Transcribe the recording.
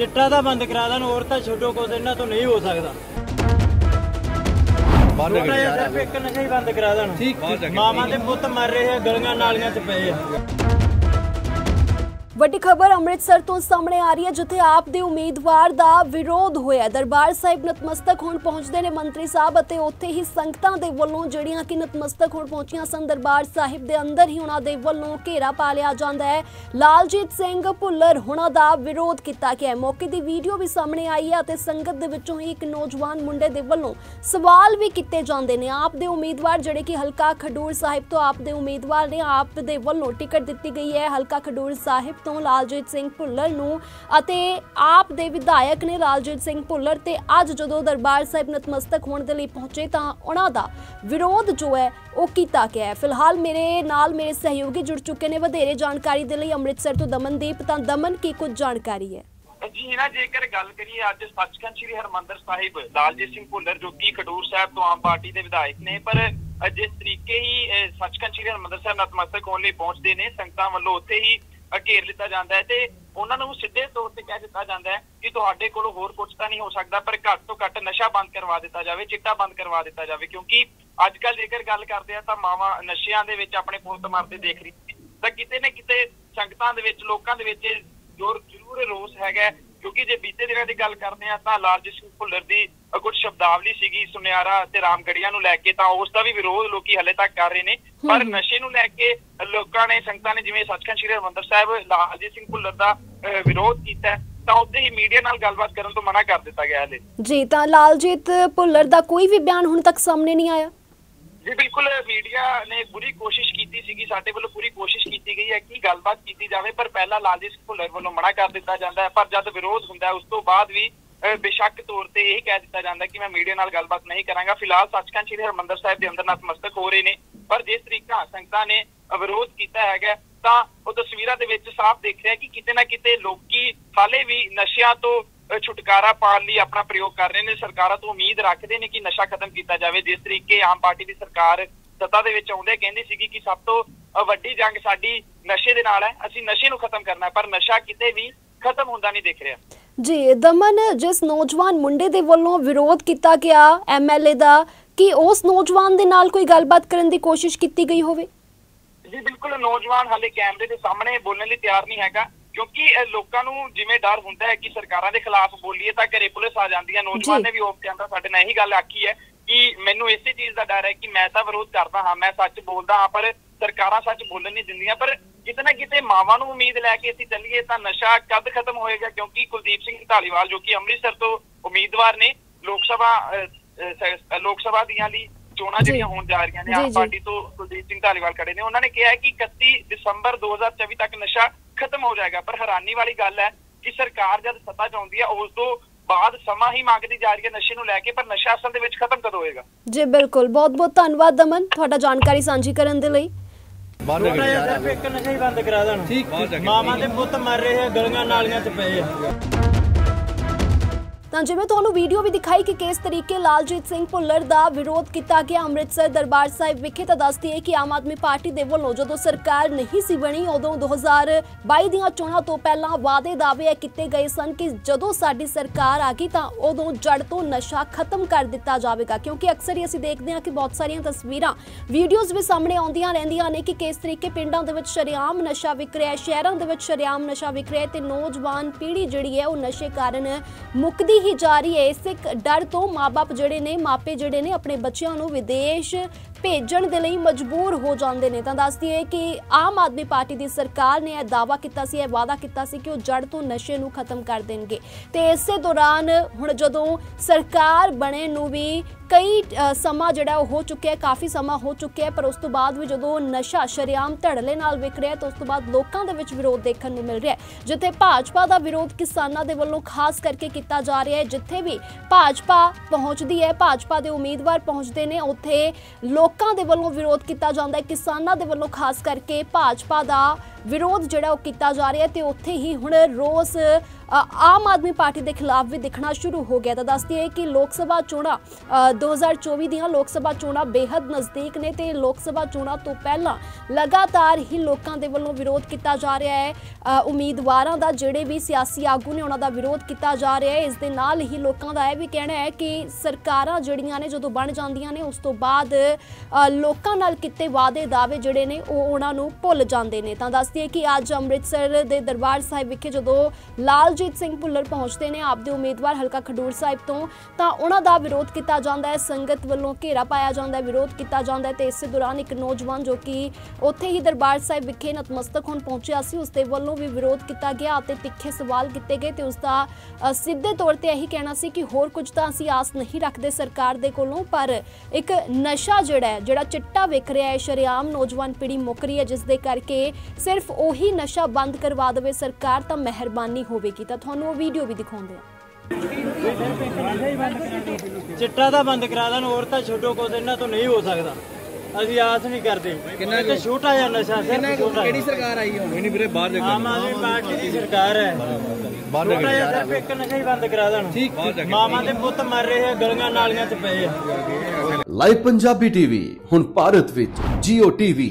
ਚਿੱਟਾ ਤਾਂ ਬੰਦ ਕਰਾ ਦੇਣ ਹੋਰ ਤਾਂ ਛੱਡੋ ਕੁਝ ਇਹਨਾਂ ਤੋਂ ਨਹੀਂ ਹੋ ਸਕਦਾ। ਬੰਦ ਛੋਟਾ ਜਿਹਾ ਸਿਰਫ ਇੱਕ ਨਸ਼ਾ ਹੀ ਬੰਦ ਕਰਾ ਦੇਣ। ਮਾਵਾਂ ਦੇ ਪੁੱਤ ਮਰ ਰਹੇ ਆ ਗਲੀਆਂ ਨਾਲੀਆਂ 'ਚ ਪਏ ਆ। ਵੱਡੀ ਖਬਰ ਅੰਮ੍ਰਿਤਸਰ ਤੋਂ ਸਾਹਮਣੇ ਆ ਰਹੀ ਹੈ, ਜਿੱਥੇ ਆਪ ਦੇ ਉਮੀਦਵਾਰ ਦਾ ਵਿਰੋਧ ਹੋਇਆ ਦਰਬਾਰ ਸਾਹਿਬ ਨਤਮਸਤਕ ਹੋਣ ਪਹੁੰਚਦੇ ਨੇ ਮੰਤਰੀ ਸਾਹਿਬ ਅਤੇ ਉੱਥੇ ਹੀ ਸੰਗਤਾਂ ਦੇ ਵੱਲੋਂ ਜਿਹੜੀਆਂ ਕਿ ਨਤਮਸਤਕ ਹੋਣ ਪਹੁੰਚੀਆਂ ਸਨ, ਦਰਬਾਰ ਸਾਹਿਬ ਦੇ ਅੰਦਰ ਹੀ ਉਹਨਾਂ ਦੇ ਵੱਲੋਂ ਘੇਰਾ ਪਾ ਲਿਆ ਜਾਂਦਾ ਹੈ। ਲਾਲਜੀਤ ਸਿੰਘ ਭੁੱਲਰ ਹੁਣਾਂ ਦਾ ਵਿਰੋਧ ਕੀਤਾ ਗਿਆ ਮੌਕੇ ਦੀ ਵੀਡੀਓ ਵੀ ਸਾਹਮਣੇ ਆਈ ਹੈ ਅਤੇ ਸੰਗਤ ਦੇ ਵਿੱਚੋਂ ਹੀ ਇੱਕ ਨੌਜਵਾਨ ਮੁੰਡੇ ਦੇ ਵੱਲੋਂ ਸਵਾਲ ਵੀ ਕੀਤੇ ਜਾਂਦੇ ਨੇ। ਆਪ ਦੇ ਉਮੀਦਵਾਰ ਜਿਹੜੇ ਕਿ ਹਲਕਾ ਖਡੂਰ ਸਾਹਿਬ ਤੋਂ ਆਪ ਦੇ ਉਮੀਦਵਾਰ ਨੇ, ਆਪ ਦੇ ਵੱਲੋਂ ਟਿਕਟ ਦਿੱਤੀ ਗਈ ਹੈ। ਹਲਕਾ ਖਡੂਰ ਸਾਹਿਬ ਤੋਂ ਲਾਲਜੀਤ ਸਿੰਘ ਭੁੱਲਰ ਨੂੰ ਅਤੇ ਆਪ ਦੇ ਵਿਧਾਇਕ ਨੇ ਲਾਲਜੀਤ ਸਿੰਘ ਭੁੱਲਰ ਤੇ ਅੱਜ ਜਦੋਂ ਦਰਬਾਰ ਸਾਹਿਬ ਨਤਮਸਤਕ ਹੋਣ ਦੇ ਲਈ ਪਹੁੰਚੇ ਤਾਂ ਉਹਨਾਂ ਦਾ ਵਿਰੋਧ ਜੋ ਹੈ ਉਹ ਕੀਤਾ ਗਿਆ ਹੈ। ਫਿਲਹਾਲ ਮੇਰੇ ਨਾਲ ਮੇਰੇ ਸਹਿਯੋਗੀ ਜੁੜ ਚੁੱਕੇ ਨੇ। ਵਧੇਰੇ ਜਾਣਕਾਰੀ ਦੇ ਲਈ ਅੰਮ੍ਰਿਤਸਰ ਤੋਂ ਦਮਨਦੀਪ, ਤਾਂ ਦਮਨ ਕੀ ਕੁਝ ਜਾਣਕਾਰੀ ਹੈ? ਜੀ, ਨਾ ਜੇਕਰ ਗੱਲ ਕਰੀਏ ਅੱਜ ਸੱਚਖੰਡ ਸ੍ਰੀ ਹਰਮੰਦਰ ਸਾਹਿਬ, ਲਾਲਜੀਤ ਸਿੰਘ ਭੁੱਲਰ ਜੋ ਕਿ ਖਡੂਰ ਸਾਹਿਬ ਤੋਂ ਆਮ ਪਾਰਟੀ ਦੇ ਵਿਧਾਇਕ ਨੇ, ਪਰ ਜਿਸ ਤਰੀਕੇ ਹੀ ਸੱਚਖੰਡ ਸ੍ਰੀ ਹਰਮੰਦਰ ਸਾਹਿਬ ਨਤਮਸਤਕ ਹੋਣ ਲਈ ਪਹੁੰਚਦੇ ਨੇ, ਸੰਗਤਾਂ ਵੱਲੋਂ ਉੱਥੇ ਹੀ ਘੇਰ ਲਿੱਤਾ ਜਾਂਦਾ ਹੈ ਤੇ ਉਹਨਾਂ ਨੂੰ ਸਿੱਧੇ ਤੌਰ ਤੇ ਕਹਿ ਦਿੱਤਾ ਜਾਂਦਾ ਹੈ ਕਿ ਤੁਹਾਡੇ ਕੋਲ ਹੋਰ ਕੁਝ ਤਾਂ ਨਹੀਂ ਹੋ ਸਕਦਾ, ਪਰ ਘੱਟ ਤੋਂ ਘੱਟ ਨਸ਼ਾ ਬੰਦ ਕਰਵਾ ਦਿੱਤਾ ਜਾਵੇ, ਚਿੱਟਾ ਬੰਦ ਕਰਵਾ ਦਿੱਤਾ ਜਾਵੇ, ਕਿਉਂਕਿ ਅੱਜ ਕੱਲ ਜੇਕਰ ਗੱਲ ਕਰਦੇ ਆ ਤਾਂ ਮਾਵਾਂ ਨਸ਼ਿਆਂ ਦੇ ਵਿੱਚ ਆਪਣੇ ਪੁੱਤ ਮਰਦੇ ਦੇਖ ਰਹੀ ਤਾਂ ਕਿਤੇ ਨਾ ਕਿਤੇ ਸੰਗਤਾਂ ਦੇ ਵਿੱਚ, ਲੋਕਾਂ ਦੇ ਵਿੱਚ ਜ਼ੋਰ ਜ਼ਰੂਰ ਰੋਸ ਹੈਗਾ ਕਿਉਂਕਿ ਜੇ ਬੀਤੇ ਦਿਨਾਂ ਦੀ ਗੱਲ ਕਰਦੇ ਆ ਤਾਂ ਲਾਲਜੀਤ ਸਿੰਘ ਭੁੱਲਰ ਦੀ ਕੁਝ ਸ਼ਬਦਾਵਲੀ ਸੀਗੀ ਸੁਨਿਆਰਾ ਤੇ ਰਾਮਗੜੀਆਂ ਨੂੰ ਲੈ ਕੇ ਤਾਂ ਉਸ ਦਾ ਵੀ ਵਿਰੋਧ ਲੋਕੀ ਹਲੇ ਤੱਕ ਕਰ ਰਹੇ ਨੇ। ਪਰ ਨਸ਼ੇ ਨੂੰ ਲੈ ਕੇ ਲੋਕਾਂ ਨੇ ਸੰਗਤਾਂ ਨੇ ਜਿਵੇਂ ਸੱਚਖੰਡ ਸ੍ਰੀ ਹਰਿਮੰਦਰ ਸਾਹਿਬ ਲਾਲਜੀਤ ਸਿੰਘ ਭੁੱਲਰ ਦਾ ਵਿਰੋਧ ਕੀਤਾ ਤਾਂ ਉੱਥੇ ਹੀ ਮੀਡੀਆ ਨਾਲ ਗੱਲਬਾਤ ਕਰਨ ਤੋਂ ਮਨਾ ਕਰ ਦਿੱਤਾ ਗਿਆ ਹਲੇ। ਜੀ ਤਾਂ ਲਾਲਜੀਤ ਭੁੱਲਰ ਦਾ ਕੋਈ ਵੀ ਬਿਆਨ ਹੁਣ ਤੱਕ ਸਾਹਮਣੇ ਨਹੀਂ ਆਇਆ? ਜੀ, ਬਿਲਕੁਲ, ਮੀਡੀਆ ਨੇ ਪੂਰੀ ਕੋਸ਼ਿਸ਼ ਕੀਤੀ ਸੀਗੀ, ਸਾਡੇ ਵੱਲੋਂ ਪੂਰੀ ਕੋਸ਼ਿਸ਼ ਕੀਤੀ ਗਈ ਹੈ ਕਿ ਗੱਲਬਾਤ ਕੀਤੀ ਜਾਵੇ, ਪਰ ਪਹਿਲਾਂ ਲਾਲਜੀਤ ਭੁੱਲਰ ਵੱਲੋਂ ਮਨਾ ਕਰ ਦਿੱਤਾ ਜਾਂਦਾ ਹੈ, ਪਰ ਜਦ ਵਿਰੋਧ ਹੁੰਦਾ ਉਸ ਤੋਂ ਬਾਅਦ ਵੀ ਬੇਸ਼ੱਕ ਤੌਰ ਤੇ ਇਹ ਕਹਿ ਦਿੱਤਾ ਜਾਂਦਾ ਕਿ ਮੈਂ ਮੀਡੀਆ ਨਾਲ ਗੱਲਬਾਤ ਨਹੀਂ ਕਰਾਂਗਾ। ਫਿਲਹਾਲ ਸੱਚਖੰਡ ਸ੍ਰੀ ਹਰਿਮੰਦਰ ਸਾਹਿਬ ਦੇ ਅੰਦਰ ਨਤਮਸਤਕ ਹੋ ਰਹੇ ਨੇ, ਪਰ ਜਿਸ ਤਰੀਕਾ ਸੰਗਤਾਂ ਨੇ ਵਿਰੋਧ ਕੀਤਾ ਹੈਗਾ, ਤਾਂ ਉਹ ਤਸਵੀਰਾਂ ਦੇ ਵਿੱਚ ਸਾਫ਼ ਦੇਖ ਰਿਹਾ ਕਿ ਕਿਤੇ ਨਾ ਕਿਤੇ ਲੋਕੀ ਹਾਲੇ ਵੀ ਨਸ਼ਿਆਂ ਤੋਂ ਛੁਟਕਾਰਾ ਪਾਉਣ ਲਈ ਆਪਣਾ ਪ੍ਰਯੋਗ ਕਰ ਰਹੇ ਨੇ। ਸਰਕਾਰਾਂ ਤੋਂ ਉਮੀਦ ਰੱਖਦੇ ਨੇ ਕਿ ਨਸ਼ਾ ਖਤਮ ਕੀਤਾ ਜਾਵੇ। ਜਿਸ ਤਰੀਕੇ ਆਮ ਪਾਰਟੀ ਦੀ ਸਰਕਾਰ ਸੱਤਾ ਦੇ ਵਿੱਚ ਆਉਂਦੇ ਕਹਿੰਦੀ ਸੀਗੀ ਕਿ ਸਭ ਤੋਂ ਵੱਡੀ ਜੰਗ ਸਾਡੀ ਨਸ਼ੇ ਦੇ ਨਾਲ ਹੈ। ਅਸੀਂ ਨਸ਼ੇ ਨੂੰ ਖਤਮ ਕਰਨਾ ਹੈ ਪਰ ਨਸ਼ਾ ਕਿਤੇ ਵੀ ਖਤਮ ਹੁੰਦਾ ਨਹੀਂ ਦਿਖ ਰਿਹਾ। ਜੀ ਦਮਨ ਜਿਸ ਨੌਜਵਾਨ ਮੁੰਡੇ ਦੇ ਵੱਲੋਂ ਵਿਰੋਧ ਕੀਤਾ ਗਿਆ ਐਮਐਲਏ ਦਾ ਕਿ ਉਸ ਨੌਜਵਾਨ ਦੇ ਨਾਲ ਕੋਈ ਗੱਲਬਾਤ ਕਰਨ ਦੀ ਕੋਸ਼ਿਸ਼ ਕੀਤੀ ਗਈ ਹੋਵੇ? ਜੀ ਬਿਲਕੁਲ ਨੌਜਵਾਨ ਹਾਲੇ ਕੈਮਰੇ ਦੇ ਸਾਹਮਣੇ ਬੋਲਣ ਲਈ ਤਿਆਰ ਨਹੀਂ ਹੈਗਾ। ਕਿਉਂਕਿ ਲੋਕਾਂ ਨੂੰ ਜਿਵੇਂ ਡਰ ਹੁੰਦਾ ਹੈ ਕਿ ਸਰਕਾਰਾਂ ਦੇ ਖਿਲਾਫ ਬੋਲੀਏ ਤਾਂ ਘਰੇ ਪੁਲਿਸ ਆ ਜਾਂਦੀ ਹੈ ਨੌਜਵਾਨ। ਨੇ ਵੀ ਆਫ ਕੈਮਰਾ ਸਾਡੇ ਨਾਲ ਇਹੀ ਗੱਲ ਆਖੀ ਹੈ ਕਿ ਮੈਨੂੰ ਇਸੇ ਚੀਜ਼ ਦਾ ਡਰ ਹੈ ਕਿ ਮੈਂ ਤਾਂ ਵਿਰੋਧ ਕਰਦਾ ਹਾਂ ਮੈਂ ਸੱਚ ਬੋਲਦਾ ਹਾਂ ਪਰ ਸਰਕਾਰਾਂ ਸੱਚ ਬੋਲਣ ਨਹੀਂ ਦਿੰਦੀਆਂ ਪਰ ਕਿਤੇ ਨਾ ਕਿਤੇ ਮਾਵਾਂ ਨੂੰ ਉਮੀਦ ਲੈ ਕੇ ਅਸੀਂ ਚੱਲੀਏ ਤਾਂ ਨਸ਼ਾ ਕਦ ਖਤਮ ਹੋਏਗਾ ਕਿਉਂਕਿ ਕੁਲਦੀਪ ਸਿੰਘ ਢਾਲੀਵਾਲ ਜੋ ਕਿ ਅੰਮ੍ਰਿਤਸਰ ਤੋਂ ਉਮੀਦਵਾਰ ਨੇ ਲੋਕ ਸਭਾ ਲੋਕ ਸਭਾ ਦੀਆਂ ਲਈ ਚੋਣਾਂ। ਜਿਹੜੀਆਂ ਹੋਣ ਜਾ ਰਹੀਆਂ ਨੇ ਜੀ। ਪਾਰਟੀ ਤੋਂ ਕੁਲਦੀਪ ਸਿੰਘ ਢਾਲੀਵਾਲ ਖੜੇ ਨੇ ਉਹਨਾਂ ਨੇ ਕਿਹਾ ਹੈ ਕਿ 31 ਦਸੰਬਰ 2024 ਤੱਕ ਨਸ਼ਾ ਖਤਮ ਹੋ ਜਾਏਗਾ। ਪਰ ਹੈਰਾਨੀ ਵਾਲੀ ਗੱਲ ਹੈ ਕਿ ਸਰਕਾਰ ਜਦ ਸੱਤਾ 'ਚ ਆਉਂਦੀ ਹੈ ਉਸ ਤੋਂ ਬਾਅਦ ਸਮਾਂ ਹੀ ਮੰਗਦੀ ਜਾ ਰਹੀ ਹੈ ਨਸ਼ੇ ਨੂੰ ਲੈ ਕੇ ਪਰ ਨਸ਼ਾ ਅਸਲ ਦੇ ਵਿੱਚ ਖਤਮ ਕਦੋਂ ਹੋਏਗਾ? ਜੀ ਬਿਲਕੁਲ। ਬਹੁਤ ਬਹੁਤ ਧੰਨਵਾਦ ਦਮਨ ਤੁਹਾਡਾ ਜਾਣਕਾਰੀ ਸਾਂਝੀ ਕਰਨ ਦੇ ਲਈ। ਬੰਦ ਸਿਰਫ ਇੱਕ ਨਸ਼ਾ ਹੀ ਬੰਦ ਕਰਾ ਦੇਣ। ਮਾਵਾਂ ਦੇ ਪੁੱਤ ਮਰ ਰਹੇ ਆ ਗਲੀਆਂ ਨਾਲੀਆਂ 'ਚ ਪਏ ਆ। ਤਾਂ ਜਿਵੇਂ ਤੁਹਾਨੂੰ ਵੀਡੀਓ ਵੀ ਦਿਖਾਈ ਕਿ ਕਿਸ ਤਰੀਕੇ ਲਾਲਜੀਤ ਸਿੰਘ ਭੁੱਲਰ ਦਾ ਵਿਰੋਧ ਕੀਤਾ ਗਿਆ, ਅੰਮ੍ਰਿਤਸਰ ਦਰਬਾਰ ਸਾਹਿਬ ਵਿਖੇ ਤਾਂ ਦੱਸਦੀ ਹੈ ਕਿ ਆਮ ਆਦਮੀ ਪਾਰਟੀ ਦੇ ਵੱਲੋਂ ਜਦੋਂ ਸਰਕਾਰ ਨਹੀਂ ਸੀ ਬਣੀ, ਉਦੋਂ 2022 ਦੀਆਂ ਚੋਣਾਂ ਤੋਂ ਪਹਿਲਾਂ ਵਾਅਦੇ ਦਾਅਵੇ ਕੀਤੇ ਗਏ ਸਨ ਕਿ ਜਦੋਂ ਸਾਡੀ ਸਰਕਾਰ ਆ ਗਈ ਤਾਂ ਉਦੋਂ ਜੜ ਤੋਂ ਨਸ਼ਾ ਖਤਮ ਕਰ ਦਿੱਤਾ ਜਾਵੇਗਾ। ਕਿਉਂਕਿ ਅਕਸਰ ਹੀ ਅਸੀਂ ਦੇਖਦੇ ਹਾਂ ਕਿ ਬਹੁਤ ਸਾਰੀਆਂ ਤਸਵੀਰਾਂ ਵੀਡੀਓਜ਼ ਵੀ ਸਾਹਮਣੇ ਆਉਂਦੀਆਂ ਰਹਿੰਦੀਆਂ ਨੇ ਕਿ ਕਿਸ ਤਰੀਕੇ ਪਿੰਡਾਂ ਦੇ ਵਿੱਚ ਸ਼ਰੇਆਮ ਨਸ਼ਾ ਵਿਕ ਰਿਹਾ ਹੈ ਸ਼ਹਿਰਾਂ ਦੇ ਵਿੱਚ ਸ਼ਰੇਆਮ ਨਸ਼ਾ ਵਿਕ ਰਿਹਾ ਹੈ ਤੇ ਨੌਜਵਾਨ ਪੀੜ੍ਹੀ ਜਿਹੜੀ ਹੈ ਉਹ ਨਸ਼ੇ ਕਾਰਨ ਮੁੱਕਦੀ ਹੀ ਜਾ ਰਹੀ ਹੈ। ਇਸ ਡਰ ਤੋਂ ਮਾਪੇ ਜਿਹੜੇ ਨੇ, ਮਾਪੇ ਜਿਹੜੇ ਨੇ, ਆਪਣੇ ਬੱਚਿਆਂ ਨੂੰ ਵਿਦੇਸ਼ ਭੇਜਣ ਦੇ ਲਈ ਮਜਬੂਰ ਹੋ ਜਾਂਦੇ ਨੇ। ਤਾਂ ਦੱਸਦੀ ਹੈ ਕਿ ਆਮ ਆਦਮੀ ਪਾਰਟੀ ਦੀ ਸਰਕਾਰ ਨੇ ਇਹ ਦਾਅਵਾ ਕੀਤਾ ਸੀ, ਇਹ ਵਾਅਦਾ ਕੀਤਾ ਸੀ ਕਿ ਉਹ ਜੜ ਤੋਂ ਨਸ਼ੇ ਨੂੰ ਖਤਮ ਕਰ ਦੇਣਗੇ। ਤੇ ਇਸੇ ਦੌਰਾਨ ਹੁਣ ਜਦੋਂ ਸਰਕਾਰ ਬਣੇ ਨੂੰ ਵੀ ਕਈ ਸਮਾਂ ਜਿਹੜਾ ਉਹ ਹੋ ਚੁੱਕਿਆ, ਕਾਫੀ ਸਮਾਂ ਹੋ ਚੁੱਕਿਆ ਪਰ ਉਸ ਤੋਂ ਬਾਅਦ ਵੀ ਜਦੋਂ ਨਸ਼ਾ ਸ਼ਰੇਆਮ ਧੜਲੇ ਨਾਲ ਵਿਕ ਰਿਹਾ ਤਾਂ ਉਸ ਤੋਂ ਬਾਅਦ ਲੋਕਾਂ ਦੇ ਵਿੱਚ ਵਿਰੋਧ ਦੇਖਣ ਨੂੰ ਮਿਲ ਰਿਹਾ ਜਿੱਥੇ ਭਾਜਪਾ ਦਾ ਵਿਰੋਧ ਕਿਸਾਨਾਂ ਦੇ ਵੱਲੋਂ ਖਾਸ ਕਰਕੇ ਕੀਤਾ ਜਾ ਰਿਹਾ ਹੈ, ਜਿੱਥੇ ਵੀ ਭਾਜਪਾ ਪਹੁੰਚਦੀ ਹੈ, ਭਾਜਪਾ ਦੇ ਉਮੀਦਵਾਰ ਪਹੁੰਚਦੇ ਨੇ, ਉੱਥੇ ਲੋਕ ਦੇ ਵੱਲੋਂ ਵਿਰੋਧ ਕੀਤਾ ਜਾਂਦਾ ਹੈ। ਕਿਸਾਨਾਂ ਦੇ ਵੱਲੋਂ ਖਾਸ ਕਰਕੇ ਭਾਜਪਾ ਦਾ ਵਿਰੋਧ ਜਿਹੜਾ ਉਹ ਕੀਤਾ ਜਾ ਰਿਹਾ ਹੈ ਤੇ ਉੱਥੇ ਹੀ ਹੁਣ ਰੋਸ ਆਮ ਆਦਮੀ ਪਾਰਟੀ ਦੇ ਖਿਲਾਫ ਵੀ ਦਿਖਣਾ ਸ਼ੁਰੂ ਹੋ ਗਿਆ ਤਾਂ ਦੱਸਦੀ ਹੈ ਕਿ ਲੋਕ ਸਭਾ ਚੋਣਾਂ ਅ, 2024 ਦੀਆਂ ਲੋਕ ਸਭਾ ਚੋਣਾਂ ਬੇहद ਨਜ਼ਦੀਕ ਨੇ ਤੇ ਲੋਕ ਸਭਾ ਚੋਣਾਂ ਤੋਂ ਪਹਿਲਾਂ ਲਗਾਤਾਰ ਹੀ ਲੋਕਾਂ ਦੇ ਵੱਲੋਂ ਵਿਰੋਧ ਕੀਤਾ ਜਾ ਰਿਹਾ ਹੈ। ਉਮੀਦਵਾਰਾਂ ਦਾ ਜਿਹੜੇ ਵੀ ਸਿਆਸੀ ਆਗੂ ਨੇ ਉਹਨਾਂ ਦਾ ਵਿਰੋਧ ਕੀਤਾ ਜਾ ਰਿਹਾ ਹੈ। ਇਸ ਦੇ ਨਾਲ ਹੀ ਲੋਕਾਂ ਦਾ ਇਹ ਵੀ ਕਹਿਣਾ ਹੈ ਕਿ ਸਰਕਾਰਾਂ ਜਿਹੜੀਆਂ ਨੇ ਜਦੋਂ ਬਣ ਜਾਂਦੀਆਂ ਨੇ ਉਸ ਤੋਂ ਬਾਅਦ ਲੋਕਾਂ ਨਾਲ ਕੀਤੇ ਵਾਅਦੇ ਦਾਅਵੇ ਜਿਹੜੇ ਨੇ ਉਹ ਉਹਨਾਂ ਨੂੰ ਭੁੱਲ ਜਾਂਦੇ ਨੇ ਤਾਂ ਦੱਸ ਦੱਸਦੀ ਹੈ ਕਿ ਅੱਜ ਅੰਮ੍ਰਿਤਸਰ ਦੇ ਦਰਬਾਰ ਸਾਹਿਬ ਵਿਖੇ ਜਦੋਂ ਲਾਲਜੀਤ ਸਿੰਘ ਭੁੱਲਰ ਪਹੁੰਚਦੇ ਨੇ ਆਪਦੇ ਉਮੀਦਵਾਰ ਹਲਕਾ ਖਡੂਰ ਸਾਹਿਬ ਤੋਂ, ਤਾਂ ਉਹਨਾਂ ਦਾ ਵਿਰੋਧ ਕੀਤਾ ਜਾਂਦਾ ਹੈ, ਸੰਗਤ ਵੱਲੋਂ ਘੇਰਾ ਪਾਇਆ ਜਾਂਦਾ ਹੈ, ਵਿਰੋਧ ਕੀਤਾ ਜਾਂਦਾ ਹੈ ਤੇ ਇਸੇ ਦੌਰਾਨ ਇੱਕ ਨੌਜਵਾਨ ਜੋ ਕਿ ਉੱਥੇ ਹੀ ਦਰਬਾਰ ਸਾਹਿਬ ਵਿਖੇ ਨਤਮਸਤਕ ਹੋਣ ਪਹੁੰਚਿਆ ਸੀ, ਉਸ ਦੇ ਵੱਲੋਂ ਵੀ ਵਿਰੋਧ ਕੀਤਾ ਗਿਆ ਅਤੇ ਤਿੱਖੇ ਸਵਾਲ ਕੀਤੇ ਗਏ ਤੇ ਉਸ ਦਾ ਸਿੱਧੇ ਤੌਰ ਤੇ ਇਹੀ ਕਹਿਣਾ ਸੀ ਕਿ ਹੋਰ ਕੁਝ ਤਾਂ ਅਸੀਂ ਆਸ ਨਹੀਂ ਰੱਖਦੇ ਸਰਕਾਰ ਦੇ ਕੋਲੋਂ, ਪਰ ਇੱਕ ਨਸ਼ਾ ਜਿਹੜਾ ਜਿਹੜਾ ਚਿੱਟਾ ਵਿਕ ਰਿਹਾ ਹੈ, ਸ਼ਰੇਆਮ ਨੌਜਵਾਨ ਪੀੜ੍ਹੀ ਮੁੱਕ ਰਹੀ ਹੈ, ਜਿਸ ਦੇ ਕਰਕੇ ਸਿਰਫ ਉਹੀ ਨਸ਼ਾ ਬੰਦ ਕਰਵਾ ਦੇਵੇ ਸਰਕਾਰ ਤਾਂ ਮਿਹਰਬਾਨੀ ਹੋਵੇਗੀ। ਤਾਂ ਤੁਹਾਨੂੰ ਉਹ ਵੀਡੀਓ ਵੀ ਦਿਖਾਉਂਦੇ ਹਾਂ। ਚਿੱਟਾ ਤਾਂ ਬੰਦ ਕਰਾ ਦੇਣ ਹੋਰ ਤਾਂ ਛੋਟੋ ਕੁਝ ਇਹਨਾਂ ਤੋਂ ਨਹੀਂ ਹੋ ਸਕਦਾ। ਅਸੀਂ ਆਸ ਨਹੀਂ ਕਰਦੇ। ਕਿੰਨਾ ਛੋਟਾ ਜਿਹਾ ਨਸ਼ਾ ਸਿਰਫ ਛੋਟਾ ਕਿਹੜੀ ਸਰਕਾਰ ਆਈ ਹੁਣ? ਨਹੀਂ ਵੀਰੇ ਬਾਹਰ ਜਾ ਆਮ ਆਦਮੀ ਪਾਰਟੀ ਦੀ ਸਰਕਾਰ ਹੈ। ਛੋਟਾ ਜਿਹਾ ਸਿਰਫ ਇੱਕ ਨਸ਼ਾ ਹੀ ਬੰਦ ਕਰਾ ਦੇਣ। ਮਾਵਾਂ ਦੇ ਪੁੱਤ ਮਰ ਰਹੇ ਆ ਗਲੀਆਂ ਨਾਲੀਆਂ 'ਚ ਪਏ ਆ। ਲਾਈਵ ਪੰਜਾਬੀ ਟੀਵੀ ਹੁਣ ਭਾਰਤ ਵਿੱਚ Jio TV,